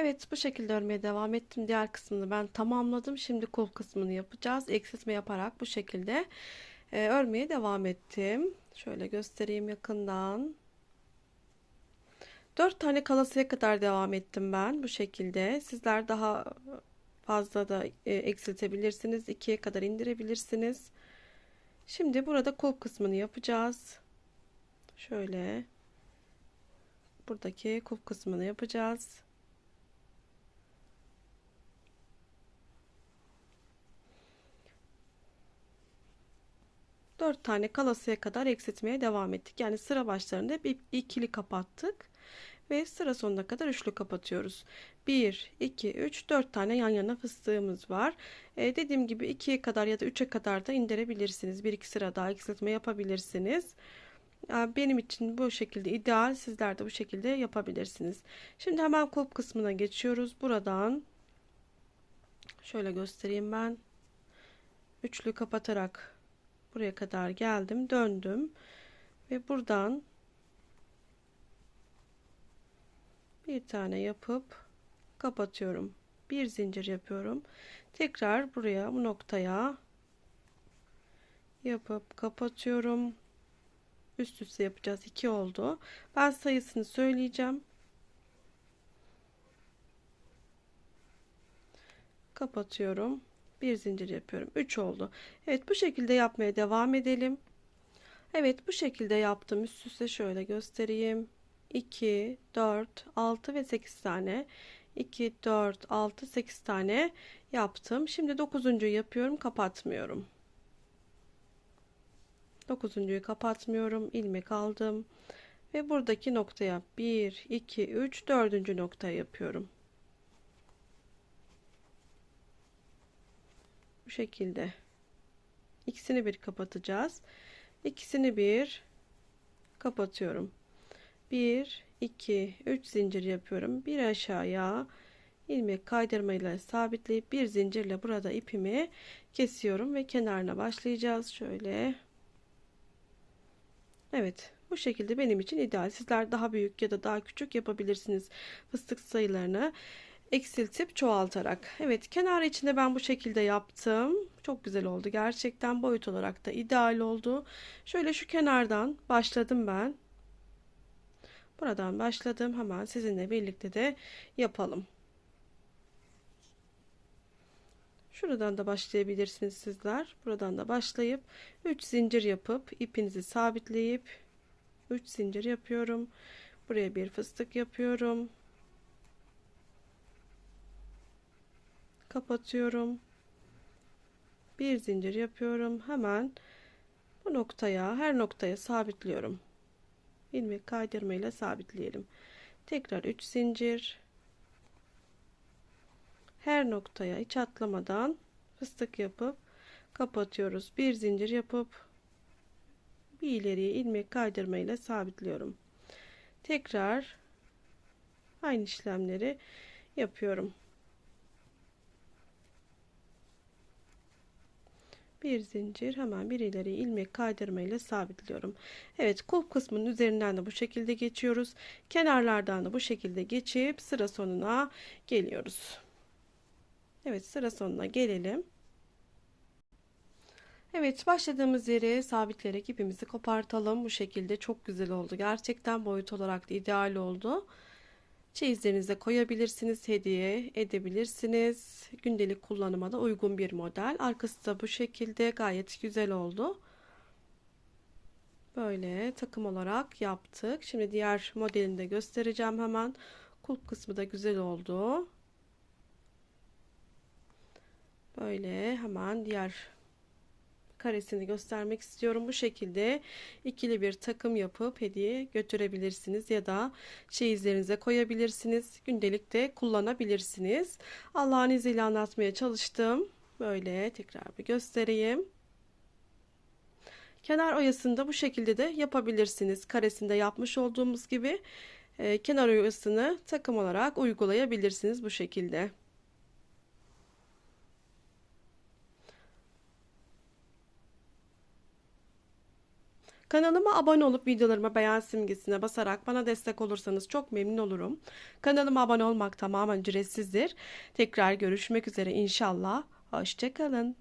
Evet bu şekilde örmeye devam ettim. Diğer kısmını ben tamamladım. Şimdi kol kısmını yapacağız. Eksiltme yaparak bu şekilde e, örmeye devam ettim. Şöyle göstereyim yakından. 4 tane kalasıya kadar devam ettim ben bu şekilde. Sizler daha fazla da e, eksiltebilirsiniz. 2'ye kadar indirebilirsiniz. Şimdi burada kol kısmını yapacağız. Şöyle buradaki kol kısmını yapacağız. Dört tane kalasıya kadar eksiltmeye devam ettik. Yani sıra başlarında hep ikili kapattık ve sıra sonuna kadar üçlü kapatıyoruz. 1, 2, 3, 4 tane yan yana fıstığımız var. Ee, dediğim gibi 2'ye kadar ya da 3'e kadar da indirebilirsiniz. 1-2 sıra daha eksiltme yapabilirsiniz. Benim için bu şekilde ideal. Sizler de bu şekilde yapabilirsiniz. Şimdi hemen kulp kısmına geçiyoruz. Buradan şöyle göstereyim ben. Üçlü kapatarak buraya kadar geldim. Döndüm. Ve buradan bir tane yapıp kapatıyorum. Bir zincir yapıyorum. Tekrar buraya bu noktaya yapıp kapatıyorum. Üst üste yapacağız. 2 oldu. Ben sayısını söyleyeceğim. Kapatıyorum. Bir zincir yapıyorum. 3 oldu. Evet bu şekilde yapmaya devam edelim. Evet bu şekilde yaptım. Üst üste şöyle göstereyim. 2, 4, 6 ve 8 tane. 2, 4, 6, 8 tane yaptım. Şimdi 9. yapıyorum. Kapatmıyorum. 9.'yu kapatmıyorum. ilmek aldım. Ve buradaki noktaya 1, 2, 3, 4. noktaya yapıyorum. Bu şekilde. İkisini bir kapatacağız. İkisini bir kapatıyorum. 1 2 3 zincir yapıyorum bir aşağıya ilmek kaydırmayla sabitleyip bir zincirle burada ipimi kesiyorum ve kenarına başlayacağız şöyle Evet bu şekilde benim için ideal sizler daha büyük ya da daha küçük yapabilirsiniz fıstık sayılarını eksiltip çoğaltarak evet kenar içinde ben bu şekilde yaptım çok güzel oldu gerçekten boyut olarak da ideal oldu şöyle şu kenardan başladım ben Buradan başladım. Hemen sizinle birlikte de yapalım. Şuradan da başlayabilirsiniz sizler. Buradan da başlayıp 3 zincir yapıp ipinizi sabitleyip 3 zincir yapıyorum. Buraya bir fıstık yapıyorum. Kapatıyorum. Bir zincir yapıyorum. Hemen bu noktaya her noktaya sabitliyorum ilmek kaydırma ile sabitleyelim. Tekrar 3 zincir. Her noktaya hiç atlamadan fıstık yapıp kapatıyoruz. Bir zincir yapıp bir ileriye ilmek kaydırma ile sabitliyorum. Tekrar aynı işlemleri yapıyorum. Bir zincir hemen bir ileri ilmek kaydırma ile sabitliyorum. Evet kulp kısmının üzerinden de bu şekilde geçiyoruz. Kenarlardan da bu şekilde geçip sıra sonuna geliyoruz. Evet sıra sonuna gelelim. Evet başladığımız yere sabitleyerek ipimizi kopartalım. Bu şekilde çok güzel oldu. Gerçekten boyut olarak da ideal oldu. Çeyizlerinize koyabilirsiniz, hediye edebilirsiniz. Gündelik kullanıma da uygun bir model. Arkası da bu şekilde gayet güzel oldu. Böyle takım olarak yaptık. Şimdi diğer modelini de göstereceğim hemen. Kulp kısmı da güzel oldu. Böyle hemen diğer karesini göstermek istiyorum. Bu şekilde ikili bir takım yapıp hediye götürebilirsiniz ya da çeyizlerinize koyabilirsiniz. Gündelik de kullanabilirsiniz. Allah'ın izniyle anlatmaya çalıştım. Böyle tekrar bir göstereyim. Kenar oyasını da bu şekilde de yapabilirsiniz. Karesinde yapmış olduğumuz gibi e, kenar oyasını takım olarak uygulayabilirsiniz bu şekilde. Kanalıma abone olup videolarıma beğen simgesine basarak bana destek olursanız çok memnun olurum. Kanalıma abone olmak tamamen ücretsizdir. Tekrar görüşmek üzere inşallah. Hoşçakalın.